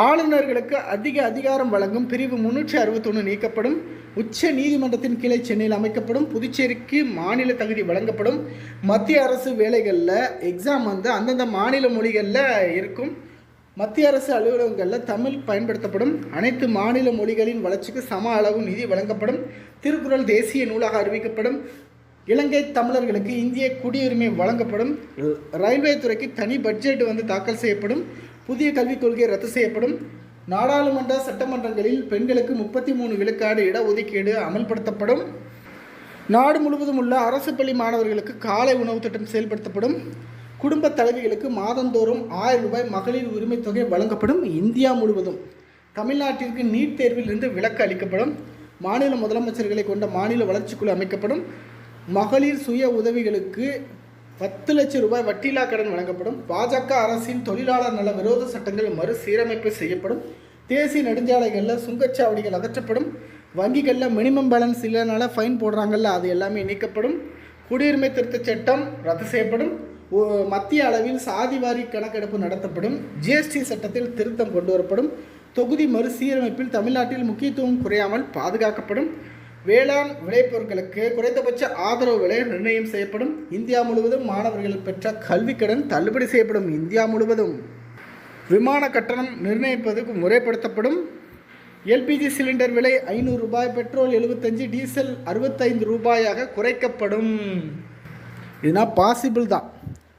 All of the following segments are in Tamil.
ஆளுநர்களுக்கு அதிக அதிகாரம் வழங்கும் பிரிவு முன்னூற்றி அறுபத்தொன்று நீக்கப்படும். உச்ச நீதிமன்றத்தின் கிளை சென்னையில் அமைக்கப்படும். புதுச்சேரிக்கு மாநில தகுதி வழங்கப்படும். மத்திய அரசு வேலைகளில் எக்ஸாம் வந்து அந்தந்த மாநில மொழிகளில் இருக்கும். மத்திய அரசு அலுவலகங்களில் தமிழ் பயன்படுத்தப்படும். அனைத்து மாநில மொழிகளின் வளர்ச்சிக்கு சம அளவு நிதி வழங்கப்படும். திருக்குறள் தேசிய நூலாக அறிவிக்கப்படும். இலங்கை தமிழர்களுக்கு இந்திய குடியுரிமை வழங்கப்படும். ரயில்வே துறைக்கு தனி பட்ஜெட் வந்து தாக்கல் செய்யப்படும். புதிய கல்விக் கொள்கை ரத்து செய்யப்படும். நாடாளுமன்ற சட்டமன்றங்களில் பெண்களுக்கு முப்பத்தி மூணு விழுக்காடு இடஒதுக்கீடு அமல்படுத்தப்படும். நாடு முழுவதும் உள்ள அரசு பள்ளி மாணவர்களுக்கு காலை உணவு திட்டம் செயல்படுத்தப்படும். குடும்ப தலைவிகளுக்கு மாதந்தோறும் ஆயிரம் ரூபாய் மகளிர் உரிமைத் தொகை வழங்கப்படும் இந்தியா முழுவதும். தமிழ்நாட்டிற்கு நீட் தேர்வில் இருந்து விலக்கு அளிக்கப்படும். மாநில முதலமைச்சர்களை கொண்ட மாநில வளர்ச்சிக்குழு அமைக்கப்படும். மகளிர் சுய உதவிகளுக்கு பத்து லட்சம் ரூபாய் வட்டிலா கடன் வழங்கப்படும். பாஜக அரசின் தொழிலாளர் நல விரோத சட்டங்கள் மறுசீரமைப்பு செய்யப்படும். தேசிய நெடுஞ்சாலைகளில் சுங்கச்சாவடிகள் அகற்றப்படும். வங்கிகளில் மினிமம் பேலன்ஸ் இல்லைனால ஃபைன் போடுறாங்கல்ல அது எல்லாமே நீக்கப்படும். குடியுரிமை திருத்தச் சட்டம் ரத்து செய்யப்படும். ஓ- மத்திய அளவில் சாதிவாரி கணக்கெடுப்பு நடத்தப்படும். ஜிஎஸ்டி சட்டத்தில் திருத்தம் கொண்டு வரப்படும். தொகுதி மறுசீரமைப்பில் தமிழ்நாட்டில் முக்கியத்துவம் குறையாமல் பாதுகாக்கப்படும். வேளாண் விளைபொருட்களுக்கு குறைந்தபட்ச ஆதரவு விலை நிர்ணயம் செய்யப்படும். இந்தியா முழுவதும் மாணவர்கள் பெற்ற கல்விக் கடன் தள்ளுபடி செய்யப்படும் இந்தியா முழுவதும். விமான கட்டணம் நிர்ணயிப்பதற்கு முறைப்படுத்தப்படும். எல்பிஜி சிலிண்டர் விலை ஐநூறு ரூபாய் பெட்ரோல் எழுபத்தஞ்சு டீசல் அறுபத்தைந்து ரூபாயாக குறைக்கப்படும். இதுனா பாசிபிள் தான்.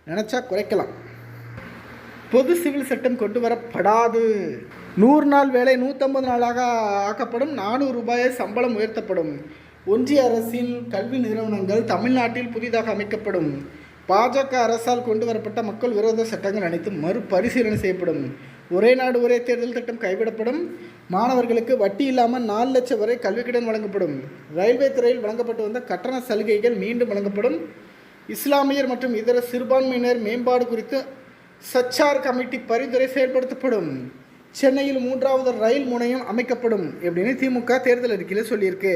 நினச்சா குறைக்கலாம். பொது சிவில் சட்டம் கொண்டு வரப்படாது. நூறு நாள் வேலை நூற்றம்பது நாளாக ஆக்கப்படும். நானூறு ரூபாயை சம்பளம் உயர்த்தப்படும். ஒன்றிய அரசின் கல்வி நிறுவனங்கள் தமிழ்நாட்டில் புதிதாக அமைக்கப்படும். பாஜக அரசால் கொண்டு வரப்பட்ட மக்கள் விரோத சட்டங்கள் அனைத்தும் மறுபரிசீலனை செய்யப்படும். ஒரே நாடு ஒரே தேர்தல் திட்டம் கைவிடப்படும். மாணவர்களுக்கு வட்டி இல்லாமல் நாலு லட்சம் வரை கல்விக் கடன் வழங்கப்படும். ரயில்வே துறையில் வழங்கப்பட்டு வந்த கட்டண சலுகைகள் மீண்டும் வழங்கப்படும். இஸ்லாமியர் மற்றும் இதர சிறுபான்மையினர் மேம்பாடு குறித்து சச்சார் கமிட்டி பரிந்துரை செயல்படுத்தப்படும். சென்னையில் மூன்றாவது ரயில் முனையம் அமைக்கப்படும் எப்படின்னு திமுக தேர்தல் அறிக்கையில் சொல்லியிருக்கு.